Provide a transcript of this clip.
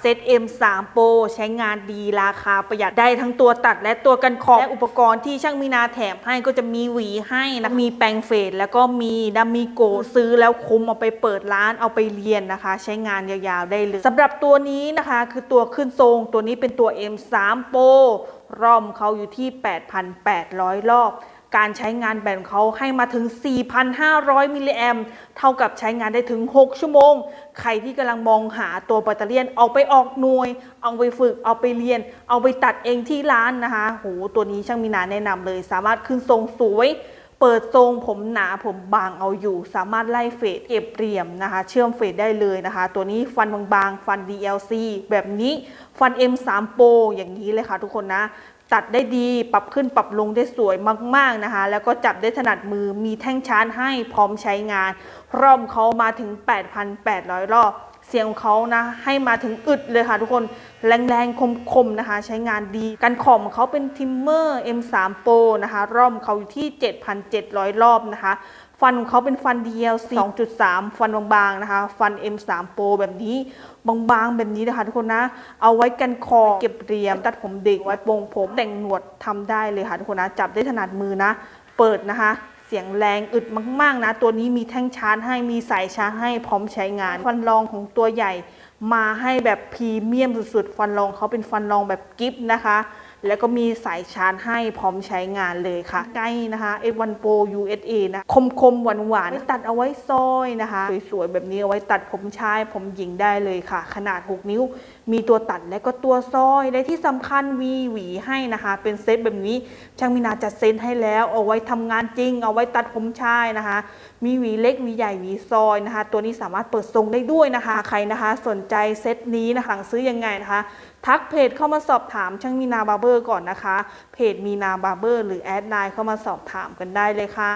เซต M3 Pro ใช้งานดีราคาประหยัดได้ทั้งตัวตัดและตัวกันขอบและอุปกรณ์ที่ช่างมีนาแถมให้ก็จะมีหวีให้นะมีแปรงเฟดแล้วก็มีดัมมีโกซื้อแล้วคุ้มเอาไปเปิดร้านเอาไปเรียนนะคะ ใช้งานยาวๆได้เลยสำหรับตัวนี้นะคะคือตัวขึ้นทรงตัวนี้เป็นตัว M3 Pro รอมเขาอยู่ที่ 8,800 รอบ การใช้งานแบตเขาให้มาถึง 4,500 มิลลิแอมเท่ากับใช้งานได้ถึง 6 ชั่วโมง ใครที่กำลังมองหาตัวแบตเตอรี่เอาไปออกหน่วย เอาไปฝึก เอาไปเรียน เอาไปตัดเองที่ร้านนะคะ โห ตัวนี้ช่างมีนาแนะนำเลย สามารถขึ้นทรงสวย เปิดทรงผมหนาผมบางเอาอยู่ สามารถไล่เฟดเก็บเหลี่ยมนะคะ เชื่อมเฟดได้เลยนะคะ ตัวนี้ฟันบางๆ ฟัน DLC แบบนี้ฟัน M3 Pro อย่างนี้เลยค่ะทุกคนนะตัดได้ดีปรับขึ้นปรับลงได้สวยมากๆนะคะ แล้วก็จับได้ถนัดมือมีแท่งชาร์จให้พร้อมใช้งานรอบเขามาถึง 8,800 รอบ เสียงของเขานะให้มาถึงอึดเลยค่ะทุกคนแรงๆคมๆนะคะ ใช้งานดีกันขอบของเขาเป็นทิมเมอร์ M3 Pro นะคะรอบเขาอยู่ที่ 7,700 รอบนะคะ ฟันของเขาเป็นฟัน DLC 2.3 ฟันบางๆนะคะ ฟัน M3 Pro แบบนี้บางๆแบบนี้นะคะทุกคนนะ เอาไว้กันคอเก็บเรียม ตัดผมเด็กไว้โปรงผมแต่งหนวดทำได้เลยค่ะทุกคนนะ จับได้ถนัดมือนะ เปิดนะคะ เสียงแรงอึดมาก ๆ นะ ตัวนี้มีแท่งชาร์จให้มีสายชาร์จให้พร้อมใช้งาน ฟันรองของตัวใหญ่มาให้แบบพรีเมียมสุด ๆ ฟันรองเขาเป็นฟันรองแบบกิฟต์นะคะ แล้วก็มีสายชาร์จให้พร้อมใช้งานเลยค่ะ ใกล้นะคะ F1 Pro USA นะคมๆหวานๆไว้ตัดเอาไว้ซอยนะคะ สวยๆ แบบนี้เอาไว้ตัดผมชาย ผมหญิงได้เลยค่ะ ขนาด 6 นิ้ว มีตัวตัดและก็ตัวซอยและที่สำคัญมีหวีให้นะคะ เป็นเซตแบบนี้ช่างมีนาจัดเซตให้แล้ว เอาไว้ทำงานจริง เอาไว้ตัดผมชายนะคะ มีหวีเล็กหวีใหญ่หวีซอยนะคะ ตัวนี้สามารถเปิดทรงได้ด้วยนะคะ ใครนะคะ สนใจเซตนี้นะคะสั่งซื้อยังไงนะคะ ทักเพจเข้ามาสอบถามช่างมีนาบาร์เบอร์ก่อนนะคะ เพจมีนาบาร์เบอร์หรือแอดไลน์เข้ามาสอบถามกันได้เลยค่ะ